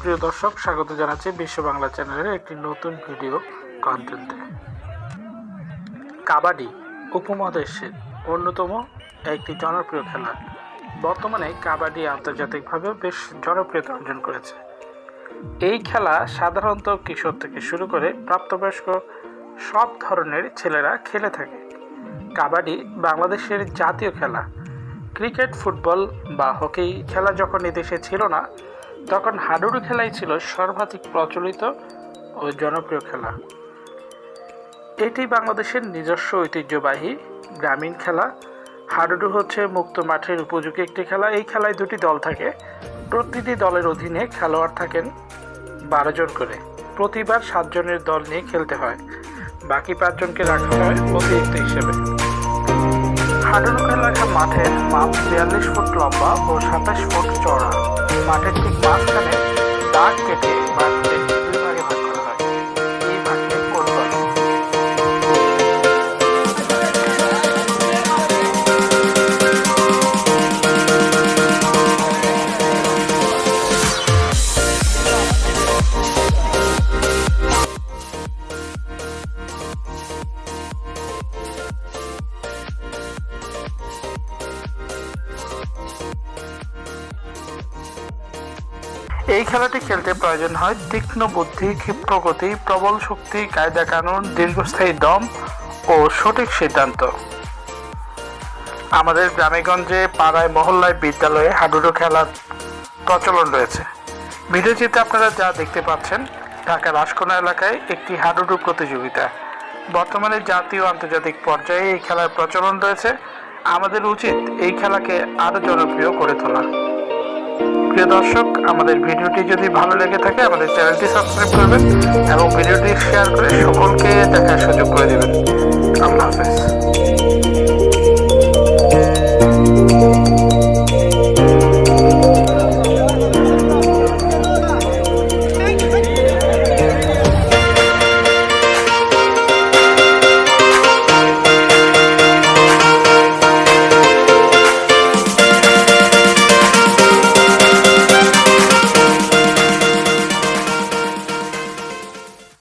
প্রিয় দর্শক, স্বাগত জানাচ্ছি বিশ্ব বাংলা চ্যানেলের একটি নতুন ভিডিও কন্টেন্টে কাবাডি, উপমহাদেশের অন্যতম একটি জনপ্রিয় খেলা। বর্তমানে কাবাডি আন্তর্জাতিকভাবে বেশ জনপ্রিয়তা অর্জন করেছে। এই খেলা সাধারণত কিশোর থেকে শুরু করে প্রাপ্তবয়স্ক সব ধরনের ছেলেরা খেলে থাকে। কাবাডি বাংলাদেশের জাতীয় খেলা। ক্রিকেট, ফুটবল বা হকি খেলা যখন এদেশে ছিল না, তখন হাডুডু খেলাই ছিল সর্বাধিক প্রচলিত ও জনপ্রিয় খেলা। এটি বাংলাদেশের নিজস্ব ঐতিহ্যবাহী গ্রামীণ খেলা হাডুডু হচ্ছে মুক্ত মাঠের উপযোগী একটি খেলা। এই খেলায় দুটি দল থাকে। প্রতিটি দলের অধীনে খেলোয়াড় থাকেন বারো জন করে। প্রতিবার সাতজনের দল নিয়ে খেলতে হয়। বাকি পাঁচজনকে রাখা হয় অতিরিক্ত হিসেবে। হাডুডু খেলার মাঠের মাপ বিয়াল্লিশ ফুট লম্বা ও সাতাশ ফুট চওড়া। মাঠের ঠিক মাঝখানে দাগ কেটে মাঠকে এই খেলাটি খেলতে প্রয়োজন হয় তীক্ষ্ণ বুদ্ধি ক্ষিপ্র গতি, প্রবল শক্তি, কায়দা কানুন, দীর্ঘস্থায়ী দম ও সঠিক সিদ্ধান্ত। আমাদের গ্রামেগঞ্জে পাড়ায় মহল্লায় বিদ্যালয়ে হাডুডু খেলার প্রচলন রয়েছে। ভিডিও চিত্রে আপনারা যা দেখতে পাচ্ছেন ঢাকা রাজকোনা এলাকায় একটি হাডুডু প্রতিযোগিতা। বর্তমানে জাতীয় আন্তর্জাতিক পর্যায়ে এই খেলার প্রচলন রয়েছে। আমাদের উচিত এই খেলাকে আরও জনপ্রিয় করে তোলা। প্রিয় দর্শক, আমাদের ভিডিওটি যদি ভালো লেগে থাকে, আমাদের চ্যানেলটি সাবস্ক্রাইব করবেন এবং ভিডিওটি শেয়ার করে সকলকে দেখার সুযোগ করে দেবেন। আল্লাহ হাফেজ।